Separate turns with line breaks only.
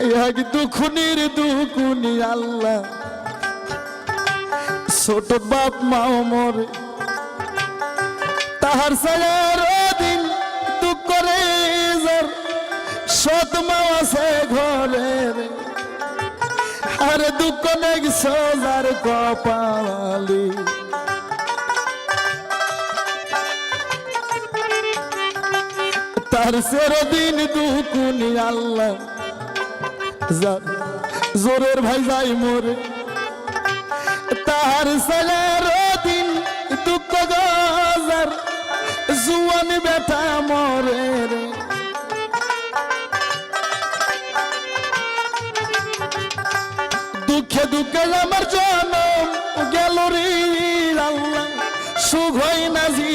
এক দুখুনির দুকুনি আল্লাহ। ছোট বাপ মাও মরে। তাহার সায়ার দিন দুঃখ করে সৎ মা আছে ঘরে। আর দুঃখ নেই সোজার কপালি তার সেরদিন দুকুনি আল্লাহ। জোরের ভাই যাই মোরে। তার ছেলের দিন দুঃখ জুয়ান বেটা মরে দুঃখে দুঃখে আমার জনম গেল রে আল্লাহ, সুখ না জি